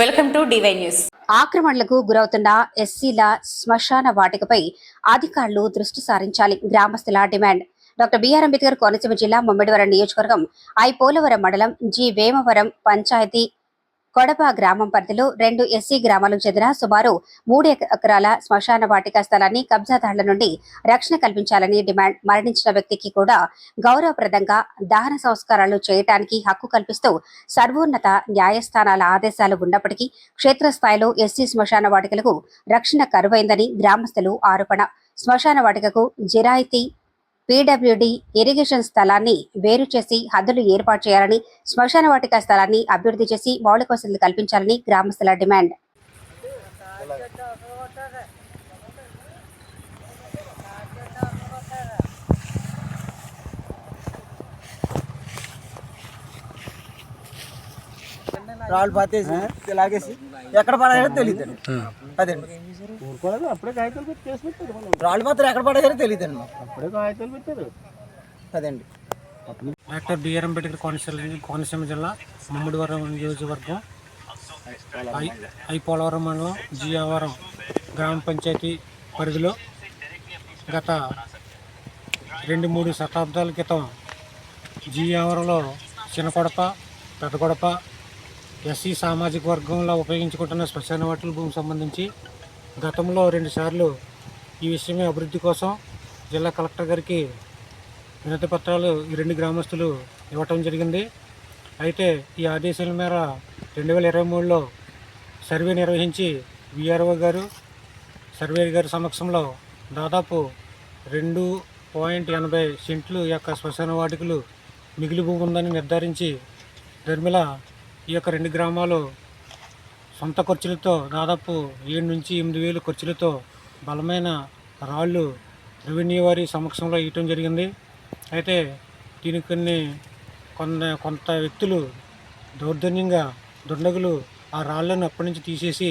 Welcome to DY news. ఆక్రమణలకు గురవుతున్న ఎస్సీల శ్మశాన వాటికపై అధికారులు దృష్టి సారించాలి. గ్రామస్తుల demand. Doctor B R Ambedkar Konaseema జిల్లా ముమ్మిడివరం నియోజకవర్గం ఐ పోలవరం మండలం జి వేమవరం పంచాయతీ కొడప గ్రామం పరిధిలో రెండు ఎస్సీ గ్రామాలకు చెందిన సుమారు మూడు ఎకరాల శ్మశాన వాటిక స్థలాన్ని కబ్జాదారుల నుండి రక్షణ కల్పించాలని డిమాండ్ మరణించిన వ్యక్తికి కూడా గౌరవప్రదంగా దహన సంస్కారాలు చేయటానికి హక్కు కల్పిస్తూ సర్వోన్నత న్యాయస్థానాల ఆదేశాలు ఉన్నప్పటికీ క్షేత్రస్థాయిలో ఎస్సీ శ్మశాన వాటికలకు రక్షణ కరువైందని గ్రామస్తులు ఆరోపణ. శ్మశాన వాటికకు జిరాయితీ పీడబ్ల్యూడి ఇరిగేషన్ స్థలాన్ని వేరు చేసి హద్దులు ఏర్పాటు చేయాలని శ్మశాన వాటిక స్థలాన్ని అభివృద్ధి చేసి మౌలిక వసతులు కల్పించాలని గ్రామస్తుల డిమాండ్. రాళ్ళు పాతేసి లాగేసి ఎక్కడ పడాయో తెలియదు అదండి. ఊరుకోలేదు అప్పుడే కాగితాలు పెట్టి కేసు పెట్టారు మనం రాళ్ళు మాత్రం ఎక్కడ పడాయో తెలియదండి అప్పుడే కాగితాలు పెట్టారు. అదండి. Doctor B R Ambedkar Konaseema Konaseema జిల్లా ముమ్మడివరం నియోజకవర్గం ఐ ఐ పోలవరం మండలం జియావరం గ్రామ పంచాయతీ పరిధిలో గత రెండు మూడు శతాబ్దాల క్రితం జియావరంలో చిన్న కొడప పెద్ద కొడప ఎస్సీ సామాజిక వర్గంలో ఉపయోగించుకుంటున్న శ్మశాన వాటిల భూమికి సంబంధించి గతంలో రెండుసార్లు ఈ విషయమే అభివృద్ధి కోసం జిల్లా కలెక్టర్ గారికి వినతి పత్రాలు ఈ రెండు గ్రామస్తులు ఇవ్వటం జరిగింది. అయితే ఈ ఆదేశాల మేర రెండు వేల ఇరవై మూడులో సర్వే నిర్వహించి విఆర్ఓ గారు సర్వే గారి సమక్షంలో దాదాపు రెండు పాయింట్ ఎనభై సెంట్లు యొక్క శ్మశాన వాటికలు మిగిలి భూమి ఉందని నిర్ధారించి నిర్మల ఈ యొక్క రెండు గ్రామాలు సొంత ఖర్చులతో దాదాపు ఏడు నుంచి ఎనిమిది వేలు ఖర్చులతో బలమైన రాళ్ళు రెవెన్యూ వారి సమక్షంలో ఇవ్వటం జరిగింది. అయితే దీనికి కొన్ని కొంత కొంత వ్యక్తులు దౌర్జన్యంగా దుండగులు ఆ రాళ్ళను అప్పటి నుంచి తీసేసి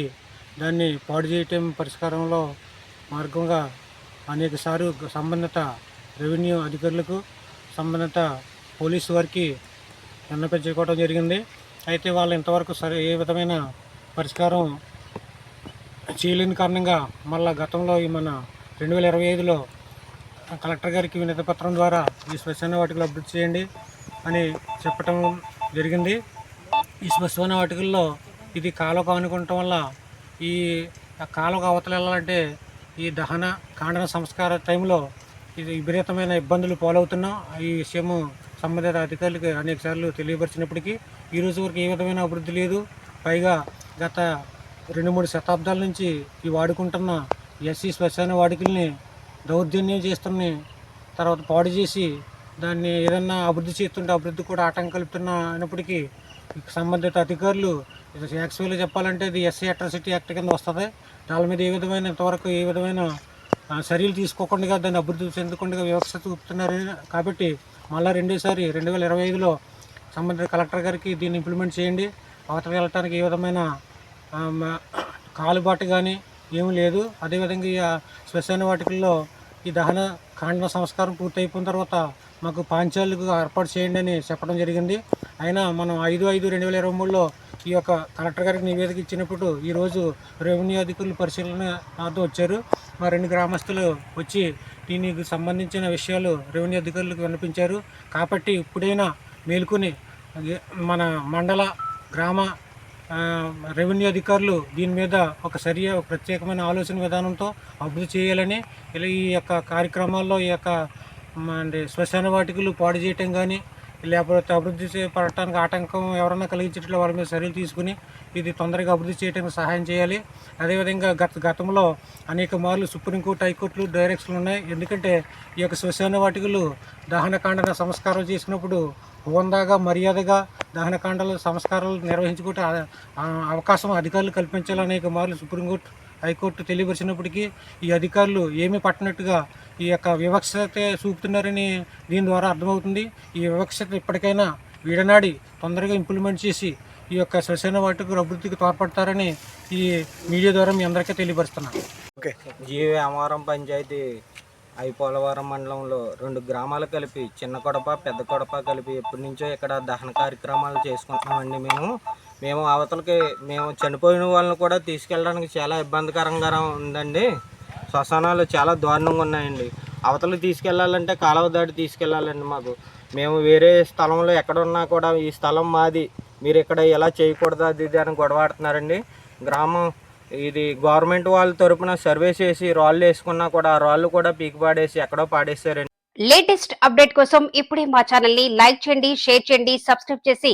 దాన్ని పాడు చేయటం పరిష్కారంలో మార్గంగా అనేకసార్లు సంబంధిత రెవెన్యూ అధికారులకు సంబంధిత పోలీసు వారికి విన్నపించుకోవడం జరిగింది. అయితే వాళ్ళు ఇంతవరకు సరే ఏ విధమైన పరిష్కారం చేయలేని కారణంగా మళ్ళా గతంలో ఈ మన రెండు వేల ఇరవై ఐదులో కలెక్టర్ గారికి వినతి పత్రం ద్వారా ఈ శ్మశాన వాటికలు అభివృద్ధి చేయండి అని చెప్పటం జరిగింది. ఈ శ్మశాన వాటికల్లో ఇది కాలువ కానుకుంటం వల్ల ఈ కాలువ అవతల వెళ్ళాలంటే ఈ దహన కాండన సంస్కార టైంలో ఇది విపరీతమైన ఇబ్బందులు పాలవుతున్నాం. ఈ విషయము సంబంధిత అధికారులకు అనేక సార్లు తెలియపరిచినప్పటికీ ఈ రోజు వరకు ఏ విధమైన అభివృద్ధి లేదు. పైగా గత రెండు మూడు శతాబ్దాల నుంచి ఈ వాడుకుంటున్న ఎస్సీ శ్మశాన వాడికల్ని దౌర్జన్యం చేస్తున్న తర్వాత పాడు చేసి దాన్ని ఏదన్నా అభివృద్ధి చేస్తుంటే అభివృద్ధి కూడా ఆటంకం కలుపుతున్నా అయినప్పటికీ సంబంధిత అధికారులు యాక్చువల్గా చెప్పాలంటే ఇది ఎస్సీ అట్రాసిటీ యాక్ట్ కింద వస్తుంది. దాని మీద ఏ విధమైన ఇంతవరకు ఏ విధమైన చర్యలు తీసుకోకుండా దాన్ని అభివృద్ధి చెందకుండా వ్యవస్థ చూపుతున్నారు. కాబట్టి మళ్ళీ రెండోసారి రెండు వేల ఇరవై ఐదులో సంబంధిత కలెక్టర్ గారికి దీన్ని ఇంప్లిమెంట్ చేయండి. అవతల వెళ్ళటానికి ఏ విధమైన కాలుబాటు కానీ ఏమీ లేదు. అదేవిధంగా ఈ శ్మశాన వాటికల్లో ఈ దహన కాండ సంస్కారం పూర్తయిపోయిన తర్వాత మాకు పాంచాలకు ఏర్పాటు చేయండి అని చెప్పడం జరిగింది. అయినా మనం ఐదు ఐదు రెండు వేల ఇరవై మూడులో ఈ యొక్క కలెక్టర్ గారికి నివేదిక ఇచ్చినప్పుడు ఈరోజు రెవెన్యూ అధికారులు పరిశీలన నాతో వచ్చారు. మా రెండు గ్రామస్తులు వచ్చి దీనికి సంబంధించిన విషయాలు రెవెన్యూ అధికారులకు వినిపించారు కాబట్టి ఇప్పుడైనా మేలుకొని మన మండల గ్రామ రెవెన్యూ అధికారులు దీని మీద ఒక సరి ఒక ప్రత్యేకమైన ఆలోచన విధానంతో అభివృద్ధి చేయాలని ఇలా ఈ యొక్క కార్యక్రమాల్లో ఈ యొక్క అంటే శ్మశాన వాటికలు పాడు చేయటం కానీ లేకపోతే అభివృద్ధి పడటానికి ఆటంకం ఎవరన్నా కలిగించేట్లు వాళ్ళ మీద చర్యలు తీసుకుని ఇది తొందరగా అభివృద్ధి చేయడానికి సహాయం చేయాలి. అదేవిధంగా గత గతంలో అనేక మార్లు సుప్రీంకోర్టు హైకోర్టులు డైరెక్షన్లు ఉన్నాయి. ఎందుకంటే ఈ యొక్క శ్మశాన వాటికలు దహనకాండన సంస్కారం చేసినప్పుడు హోందాగా మర్యాదగా దహనకాండల సంస్కారాలు నిర్వహించుకుంటే అవకాశం అధికారులు కల్పించాలి అనేక మార్లు సుప్రీంకోర్టు హైకోర్టు తెలియపరిచినప్పటికీ ఈ అధికారులు ఏమీ పట్టనట్టుగా ఈ యొక్క వివక్షత చూపుతున్నారని దీని ద్వారా అర్థమవుతుంది. ఈ వివక్షత ఇప్పటికైనా వీడనాడి తొందరగా ఇంప్లిమెంట్ చేసి ఈ యొక్క శ్మశాన వాటికి అభివృద్ధికి తోడ్పడతారని ఈ మీడియా ద్వారా మీ అందరికీ తెలియపరుస్తున్నాను. జీవి అమవరం పంచాయతీ ఐపోలవరం మండలంలో రెండు గ్రామాలు కలిపి చిన్న కొడప పెద్ద కొడప కలిపి ఎప్పటి నుంచో ఇక్కడ దహన కార్యక్రమాలు చేసుకుంటున్నామండి మేము. మేము అవతలకి మేము చనిపోయిన వాళ్ళని కూడా తీసుకెళ్ళడానికి చాలా ఇబ్బందికరంగా ఉందండి. శ్మశానాలు చాలా దారుణంగా ఉన్నాయండి. అవతలకి తీసుకెళ్ళాలంటే కాలువ దాటి తీసుకెళ్ళాలండి మాకు. మేము వేరే స్థలంలో ఎక్కడున్నా కూడా ఈ స్థలం మాది. మీరు ఇక్కడ ఎలా చేయకూడదు అది ఇది అని గొడవాడుతున్నారండి గ్రామం ఇది గవర్నమెంట్ వాళ్ళ తరపున సర్వే చేసి రాళ్ళు వేసుకున్నా కూడా ఆ రాళ్ళు కూడా పీకి పాడేసి ఎక్కడో పాడేశారండి. లేటెస్ట్ అప్డేట్ కోసం ఇప్పుడే మా ఛానల్ని లైక్ చేయండి షేర్ చేయండి సబ్స్క్రైబ్ చేసి